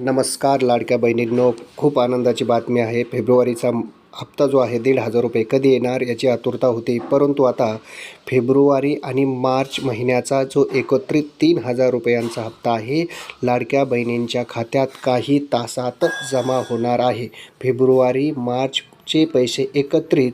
नमस्कार लाडक्या बहिणींनो. खूप आनंदाची बातमी आहे. फेब्रुवारीचा हप्ता जो आहे दीड हजार रुपये कधी येणार याची आतुरता होती. परंतु आता फेब्रुवारी आणि मार्च महिन्याचा जो एकत्रित तीन हजार रुपयांचा हप्ता आहे लाडक्या बहिणींच्या खात्यात काही तासातच जमा होणार आहे. फेब्रुवारी मार्चचे पैसे एकत्रित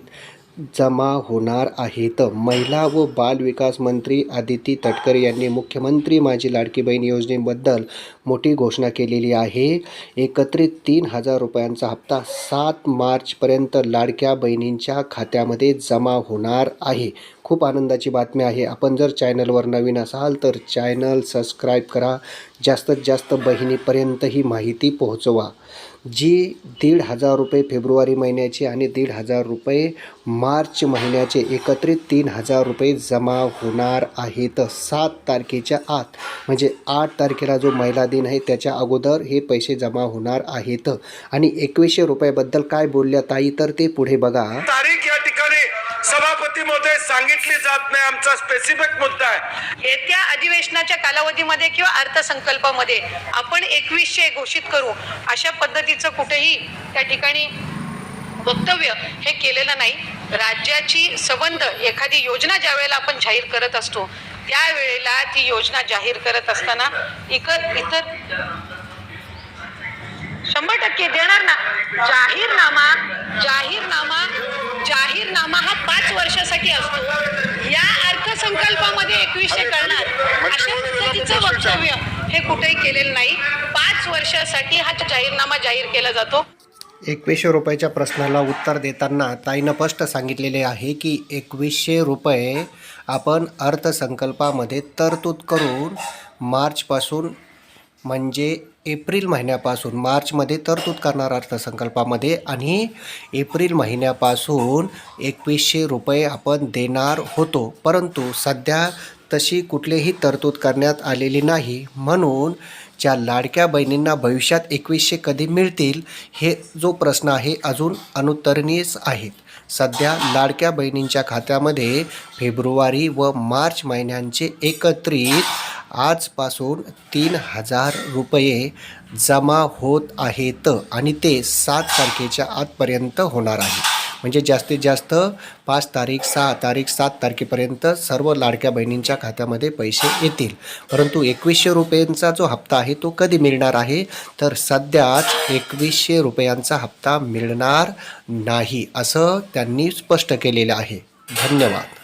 जमा होणार आहेत महिला व बाल विकास मंत्री आदिती तटकरे यांनी मुख्यमंत्री माझी लाडकी बहीण योजनेबद्दल मोठी घोषणा केलेली आहे. एकत्रित तीन हजार रुपयांचा हप्ता सात मार्चपर्यंत लाडक्या बहिणींच्या खात्यामध्ये जमा होणार आहे. खूप आनंदाची बातमी आहे. आपण जर चॅनलवर नवीन असाल तर चॅनल सबस्क्राईब करा. जास्तीत जास्त बहिणीपर्यंत ही माहिती पोहोचवा. जी दीड हजार रुपये फेब्रुवारी महिन्याचे आणि दीड हजार रुपये मार्च महिन्याचे एकत्रित तीन हजार रुपये जमा होणार आहेत. सात तारखेच्या आत म्हणजे आठ तारखेला जो महिला दिन आहे त्याच्या अगोदर हे पैसे जमा होणार आहेत. आणि एकवीसशे रुपयाबद्दल काय बोलल्या ताई तर ते पुढे बघा. तारीख सभापती महोदय सांगितली जात नाही. आमचा स्पेसिफिक मुद्दा आहे. येत्या अधिवेशनाच्या कालावधीमध्ये किंवा अर्थसंकल्पामध्ये आपण एकवीसशे घोषित करू अशा पद्धतीचं कुठेही त्या ठिकाणी वक्तव्य हे केलेलं नाही. राज्याची संबंध एखादी योजना ज्या वेळेला आपण जाहीर करत असतो त्यावेळेला ती योजना जाहीर करत असताना इतर इतर शंभर टक्के देणार ना. जाहीरनामा जाहीरनामा जाहीरनामा हा पाच वर्षासाठी असतो. या अर्थसंकल्पामध्ये एकवीसशे करणार. अशा पद्धतीचं वक्तव्य हे कुठेही केलेलं नाही. पाच वर्षासाठी हा जाहीरनामा जाहीर केला जातो. एकवीसशे रुपयाच्या प्रश्नाला उत्तर देताना ताईनं स्पष्ट सांगितलेले आहे की एकवीसशे रुपये आपण अर्थसंकल्पामध्ये तरतूद करून मार्चपासून म्हणजे एप्रिल महिन्यापासून मार्चमध्ये तरतूद करणार अर्थसंकल्पामध्ये आणि एप्रिल महिन्यापासून एकवीसशे रुपये आपण देणार होतो. परंतु सध्या तशी कुठलीही तरतूद करण्यात आलेली नाही. म्हणून ज्या लाडक्या बहिणींना भविष्यात एकवीसशे कधी मिळतील हे जो प्रश्न आहे अजून अनुत्तरणीयच आहेत. सध्या लाडक्या बहिणींच्या खात्यामध्ये फेब्रुवारी व मार्च महिन्यांचे एकत्रित आजपासून तीन हजार रुपये जमा होत आहेत आणि ते सात तारखेच्या आतपर्यंत होणार आहे. म्हणजे जास्तीत जास्त पाच तारीख सहा तारीख सात तारखेपर्यंत सर्व लाडक्या बहिणींच्या खात्यामध्ये पैसे येतील. परंतु एकवीसशे रुपयांचा जो हप्ता आहे तो कधी मिळणार आहे? तर सध्याच एकवीसशे रुपयांचा हप्ता मिळणार नाही असं त्यांनी स्पष्ट केलेलं आहे. धन्यवाद.